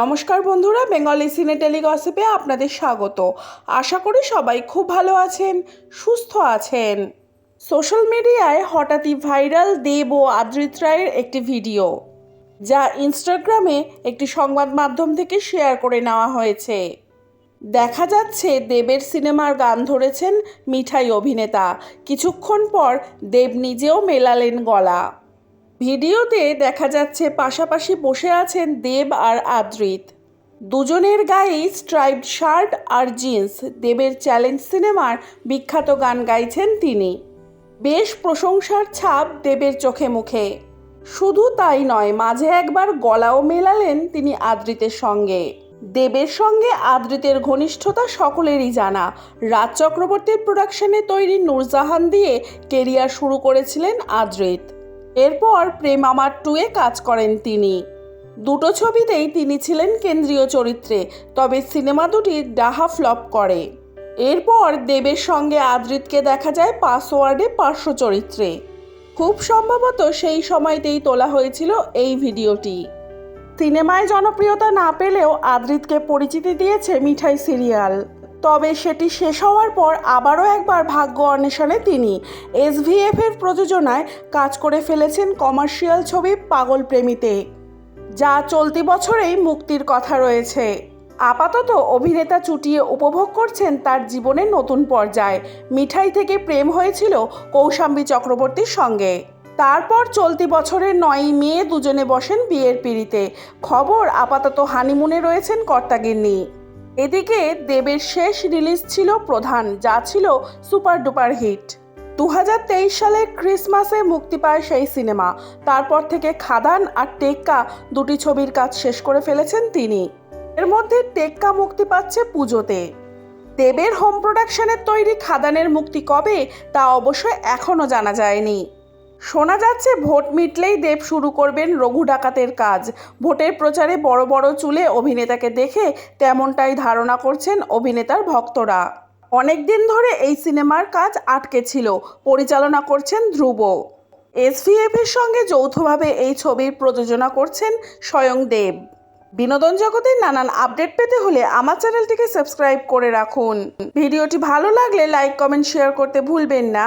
নমস্কার বন্ধুরা, বেঙ্গলি সিনে টেলিগসিপে আপনাদের স্বাগত। আশা করি সবাই খুব ভালো আছেন, সুস্থ আছেন। সোশ্যাল মিডিয়ায় হঠাৎই ভাইরাল দেব ও আদ্রিত রায়ের একটি ভিডিও, যা ইনস্টাগ্রামে একটি সংবাদ মাধ্যম থেকে শেয়ার করে নেওয়া হয়েছে। দেখা যাচ্ছে দেবের সিনেমার গান ধরেছেন মিঠাই অভিনেতা। কিছুক্ষণ পর দেব নিজেও মেলালেন গলা। ভিডিওতে দেখা যাচ্ছে পাশাপাশি বসে আছেন দেব আর আদ্রিত। দুজনের গায়েই স্ট্রাইপড শার্ট আর জিন্স দেবের চ্যালেঞ্জ সিনেমার বিখ্যাত গান গাইছেন তিনি। বেশ প্রশংসার ছাপ দেবের চোখে মুখে। শুধু তাই নয়, মাঝে একবার গলাও মেলালেন তিনি আদ্রিতের সঙ্গে। দেবের সঙ্গে আদ্রিতের ঘনিষ্ঠতা সকলেরই জানা। রাজ চক্রবর্তীর প্রোডাকশনে তৈরি নূরজাহান দিয়ে কেরিয়ার শুরু করেছিলেন আদ্রিত। এরপর প্রেম আমার টুয়ে কাজ করেন তিনি। দুটো ছবিতেই তিনি ছিলেন কেন্দ্রীয় চরিত্রে, তবে সিনেমা দুটি ডাহা ফ্লপ করে। এরপর দেবের সঙ্গে আদ্রিতকে দেখা যায় পাসওয়ার্ডে পার্শ্ব চরিত্রে। খুব সম্ভবত সেই সময়তেই তোলা হয়েছিল এই ভিডিওটি। সিনেমায় জনপ্রিয়তা না পেলেও আদ্রিতকে পরিচিতি দিয়েছে মিঠাই সিরিয়াল। তবে সেটি শেষ হওয়ার পর আবারও একবার ভাগ্য অন্বেষণে তিনি এসভিএফ এর প্রযোজনায় কাজ করে ফেলেছেন কমার্শিয়াল ছবি পাগল প্রেমীতে, যা চলতি বছরেই মুক্তির কথা রয়েছে। আপাতত অভিনেতা চুটিয়ে উপভোগ করছেন তার জীবনের নতুন পর্যায়। মিঠাই থেকে প্রেম হয়েছিল কৌশাম্বী চক্রবর্তীর সঙ্গে। তারপর চলতি বছরের নয়ই মে দুজনে বসেন বিয়ের পিড়িতে। খবর আপাতত হানিমুনে রয়েছেন কর্তাগিন্নি। এদিকে দেবের শেষ রিলিজ ছিল প্রধান, যা ছিল সুপার ডুপার হিট দু হাজার তেইশ সালে ক্রিসমাসে মুক্তি পায় সেই সিনেমা তারপর থেকে খাদান আর টেক্কা দুটি ছবির কাজ শেষ করে ফেলেছেন তিনি। এর মধ্যে টেক্কা মুক্তি পাচ্ছে পুজোতে। দেবের হোম প্রোডাকশনের তৈরি খাদানের মুক্তি কবে তা অবশ্যই এখনও জানা যায়নি। শোনা যাচ্ছে ভোট মিটলেই দেব শুরু করবেন রঘু ডাকাতের কাজ। ভোটের প্রচারে বড় বড় চুলে অভিনেতাকে দেখে তেমনটাই ধারণা করছেন অভিনেতার ভক্তরা। অনেক দিন ধরে এই সিনেমার কাজ আটকে ছিল, পরিচালনা করছেন ধ্রুব। এসভিএফ এর সঙ্গে যৌথভাবে এই ছবির প্রযোজনা করছেন স্বয়ং দেব। বিনোদন জগতের নানান আপডেট পেতে হলে আমার চ্যানেলটিকে সাবস্ক্রাইব করে রাখুন। ভিডিওটি ভালো লাগলে লাইক, কমেন্ট, শেয়ার করতে ভুলবেন না।